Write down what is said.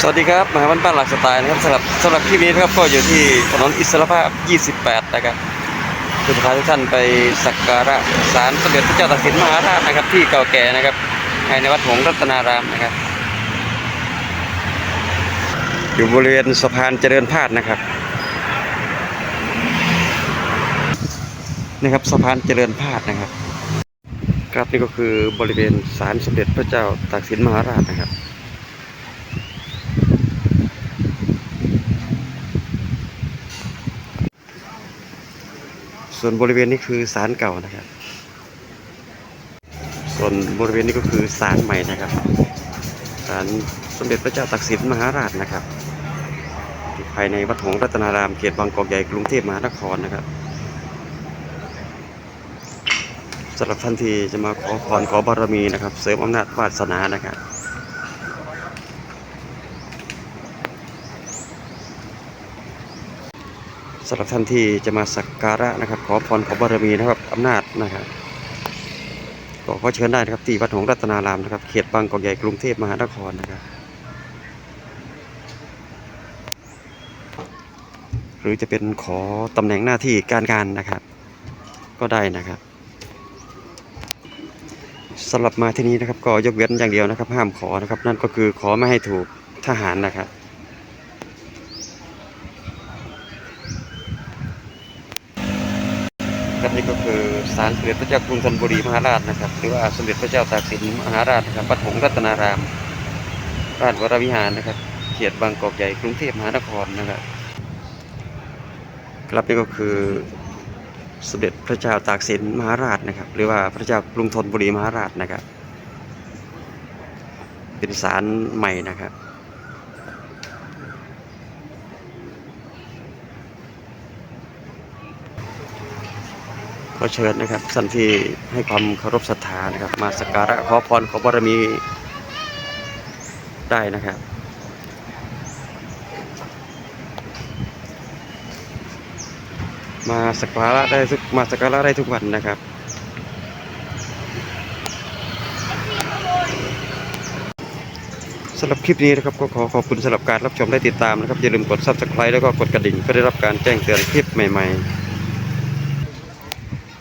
สวัสดีครับมหาวันบ้านหลักสไตล์นะครับสำหรับสำหรับคลิปนี้นะครับก็อยู่ที่ถนนอิสรภาพ 28 นะครับคือพาทุกท่านไปสักการะศาลสมเด็จพระเจ้าตากสินมหาราชนะครับ ที่เก่าแก่นะครับภายในวัดหงส์รัตนารามนะครับ อยู่บริเวณสะพานเจริญพาดนะครับนี่ครับสะพานเจริญพาดนะครับ ครับนี่ก็คือบริเวณศาลสมเด็จพระเจ้าตากสินมหาราชนะครับ ส่วนบริเวณนี้คือศาลเก่านะครับ ส่วนบริเวณนี้ก็คือศาลใหม่นะครับศาลสมเด็จพระเจ้าตากสินมหาราชนะครับอยู่ภายในวัดหงรัตนารามเขตบางกอกใหญ่กรุงเทพมหานครนะครับสำหรับท่านที่จะมาขอพรขอบารมีนะครับ เสริมอำนาจวาสนานะครับ สำหรับท่านที่จะมาสักการะนะครับ ขอพรขอบารมีนะครับอำนาจนะครับก็ขอเชิญได้นะครับที่วัดหงรัตนารามนะครับ เขตบางกอกใหญ่กรุงเทพมหานครนะครับ หรือจะเป็นขอตำแหน่งหน้าที่การงานนะครับ ก็ได้นะครับสำหรับมาที่นี้นะครับก็ยกเว้นอย่างเดียวนะครับ ห้ามขอนะครับ นั่นก็คือขอไม่ให้ถูกทหารนะครับ ครับนี่ก็คือศาลสมเด็จพระเจ้ากรุงธนบุรีมหาราชนะครับ หรือว่าสมเด็จพระเจ้าตากสินมหาราชนะครับวัดหงรัตนาราม ราชวรวิหารนะครับ เขตบางกอกใหญ่กรุงเทพมหานครนะครับครับนี่ก็คือสมเด็จพระเจ้าตากสินมหาราชนะครับ หรือว่าพระเจ้ากรุงธนบุรีมหาราชนะครับ เป็นศาลใหม่นะครับ ขอเชิญนะครับท่านที่ให้ความเคารพศรัทธานะครับ มาสักการะขอพรขอบารมีได้นะครับมาสักการะได้ทุกมาสักการะได้ทุกวันนะครับ สำหรับคลิปนี้นะครับก็ขอขอบคุณสำหรับการรับชมและติดตามนะครับ อย่าลืมกด subscribe แล้วก็กดกระดิ่งเพื่อได้รับการแจ้งเตือนคลิปใหม่ ๆ